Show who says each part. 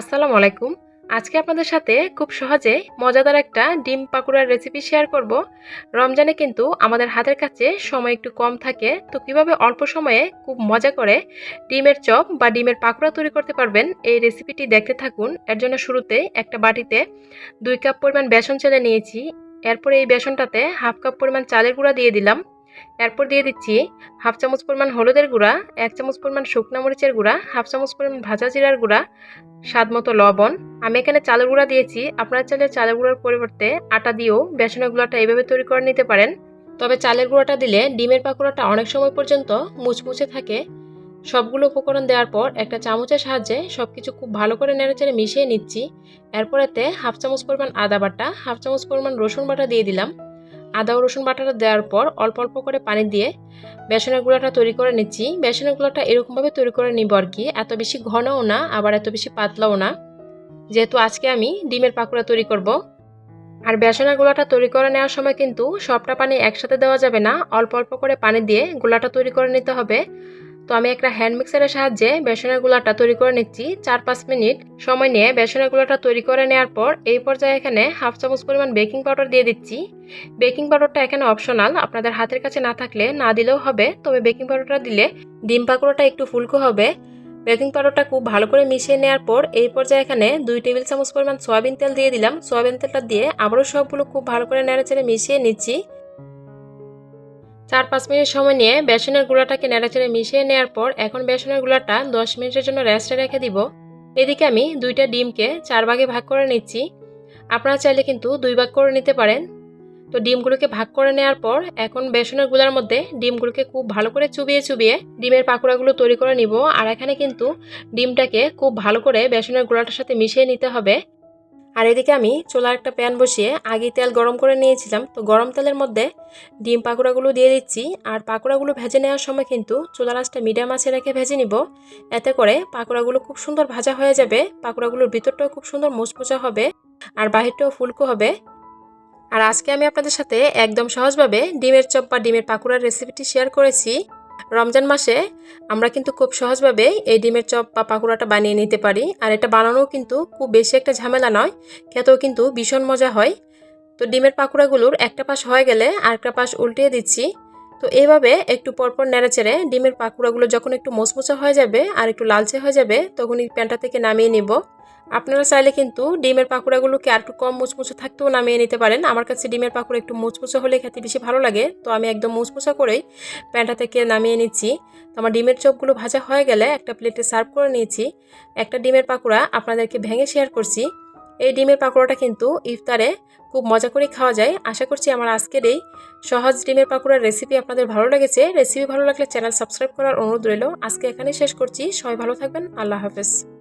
Speaker 1: আসসালামু আলাইকুম। আজকে আপনাদের সাথে খুব সহজে মজাদার একটা ডিম পাকুড়ার রেসিপি শেয়ার করব। রমজানে কিন্তু আমাদের হাতের কাছে সময় একটু কম থাকে, তো কীভাবে অল্প সময়ে খুব মজা করে ডিমের চপ বা ডিমের পাকুড়া তৈরি করতে পারবেন, এই রেসিপিটি দেখতে থাকুন। এর জন্য শুরুতে একটা বাটিতে দুই কাপ পরিমাণ বেসন চেলে নিয়েছি। এরপরে এই বেসনটাতে হাফ কাপ পরিমাণ চালের গুঁড়া দিয়ে দিলাম। এরপর দিয়ে দিচ্ছি হাফ চামচ পরিমাণ হলুদের গুঁড়া, এক চামচ পরিমাণ শুকনা মরিচের গুঁড়া, হাফ চামচ পরিমাণ ভাজা জিরার গুঁড়া, স্বাদ মতো লবণ। আমি এখানে চালের গুঁড়া দিয়েছি। আপনারা চাইলে চালের গুঁড়ার পরিবর্তে আটা দিয়েও বেসনের গুঁড়াটা এইভাবে তৈরি করে নিতে পারেন। তবে চালের গুঁড়াটা দিলে ডিমের পাকোড়াটা অনেক সময় পর্যন্ত মুচমুচে থাকে। সবগুলো উপকরণ দেওয়ার পর একটা চামচের সাহায্যে সব কিছু খুব ভালো করে নেড়েচেড়ে মিশিয়ে নিচ্ছি। এরপর এতে হাফ চামচ পরিমাণ আদা বাটা, হাফ চামচ পরিমাণ রসুন বাটা দিয়ে দিলাম। আদা ও রসুন বাটাটা দেওয়ার পর অল্প অল্প করে পানি দিয়ে বেসনের গুঁড়াটা তৈরি করে নিচ্ছি। বেসনের গুঁড়াটা এরকমভাবে তৈরি করে নিব আর কি। এত বেশি ঘনও না, আবার এত বেশি পাতলাও না। যেহেতু আজকে আমি ডিমের পাকোড়া তৈরি করব। আর বেসনের গোলাটা তৈরি করে নেওয়ার সময় কিন্তু সবটা পানি একসাথে দেওয়া যাবে না। অল্প অল্প করে পানি দিয়ে গোলাটা তৈরি করে নিতে হবে। তো আমি একটা হ্যান্ড মিক্সারের সাহায্যে বেসনের গুলাটা তৈরি করে নিচ্ছি। চার পাঁচ মিনিট সময় নিয়ে বেসনের গুলাটা তৈরি করে নেওয়ার পর এই পর্যায়ে এখানে হাফ চামচ পরিমাণ বেকিং পাউডার দিয়ে দিচ্ছি। বেকিং পাউডারটা এখানে অপশনাল আপনাদের হাতের কাছে না থাকলে না দিলেও হবে, তবে বেকিং পাউডারটা দিলে ডিম পাকোড়াটা একটু ফুলকো হবে। বেকিং পাউডারটা খুব ভালো করে মিশিয়ে নেওয়ার পর এই পর্যায়ে এখানে দুই টেবিল চামচ পরিমাণ সয়াবিন তেল দিয়ে দিলাম। সয়াবিন তেলটা দিয়ে আবারও সবগুলো খুব ভালো করে নেড়েচেড়ে মিশিয়ে নিচ্ছি। চার পাঁচ মিনিট সময় নিয়ে বেসনের গুঁড়াটাকে নেড়াচেড়ে মিশিয়ে নেওয়ার পর এখন বেসনের গুঁড়াটা দশ মিনিটের জন্য রেস্টে রেখে দিব। এদিকে আমি দুইটা ডিমকে চার ভাগে ভাগ করে নিচ্ছি। আপনারা চাইলে কিন্তু দুই ভাগ করে নিতে পারেন। তো ডিমগুলোকে ভাগ করে নেওয়ার পর এখন বেসনেরগুলার মধ্যে ডিমগুলোকে খুব ভালো করে চুবিয়ে চুবিয়ে ডিমের পাকোড়াগুলো তৈরি করে নিব। আর এখানে কিন্তু ডিমটাকে খুব ভালো করে বেসনের গুঁড়াটার সাথে মিশিয়ে নিতে হবে। আর এদিকে আমি চোলার একটা প্যান বসিয়ে আগে তেল গরম করে নিয়েছিলাম। তো গরম তেলের মধ্যে ডিম পাকোড়াগুলো দিয়ে দিচ্ছি। আর পাকোড়াগুলো ভেজে নেওয়ার সময় কিন্তু চুলার আঁচটা মিডিয়াম আঁচে রেখে ভেজে নিব। এতে করে পাকোড়াগুলো খুব সুন্দর ভাজা হয়ে যাবে। পাকোড়াগুলোর ভিতরটাও খুব সুন্দর মুচমুচা হবে আর বাহিরটাও ফুলকো হবে। আর আজকে আমি আপনাদের সাথে একদম সহজভাবে ডিমের চপ বা ডিমের পাকোড়ার রেসিপিটি শেয়ার করেছি। রমজান মাসে আমরা কিন্তু খুব সহজভাবে এই ডিমের চপ বা পাকোড়াটা বানিয়ে নিতে পারি। আর এটা বানানোও কিন্তু খুব বেশি একটা ঝামেলা নয়, খেতেও কিন্তু ভীষণ মজা হয়। তো ডিমের পাকোড়াগুলোর একটা পাশ হয়ে গেলে আরেকটা পাশ উল্টিয়ে দিচ্ছি। তো এইভাবে একটু পরপর নেড়ে চেড়ে ডিমের পাকোড়াগুলো যখন একটু মোচমোচা হয়ে যাবে আর একটু লালচে হয়ে যাবে তখন এই প্যানটা থেকে নামিয়ে নিব। আপনারা চাইলে কিন্তু ডিমের পাকোড়াগুলোকে আর একটু কম মুচমুচো থাকতেও নামিয়ে নিতে পারেন। আমার কাছে ডিমের পাকোড়া একটু মুচমুচো হলে খেতে বেশি ভালো লাগে। তো আমি একদম মুচমুচা করেই প্যানটা থেকে নামিয়ে নিচ্ছি। তো আমার ডিমের চপগুলো ভাজা হয়ে গেলে একটা প্লেটে সার্ভ করে নিয়েছি। একটা ডিমের পাকোড়া আপনাদেরকে ভেঙে শেয়ার করছি। এই ডিমের পাকোড়াটা কিন্তু ইফতারে খুব মজা করে খাওয়া যায়। আশা করছি আমার আজকের এই সহজ ডিমের পাকোড়ার রেসিপি আপনাদের ভালো লেগেছে। রেসিপি ভালো লাগলে চ্যানেল সাবস্ক্রাইব করার অনুরোধ রইল। আজকে এখানেই শেষ করছি। সবাই ভালো থাকবেন। আল্লাহ হাফেজ।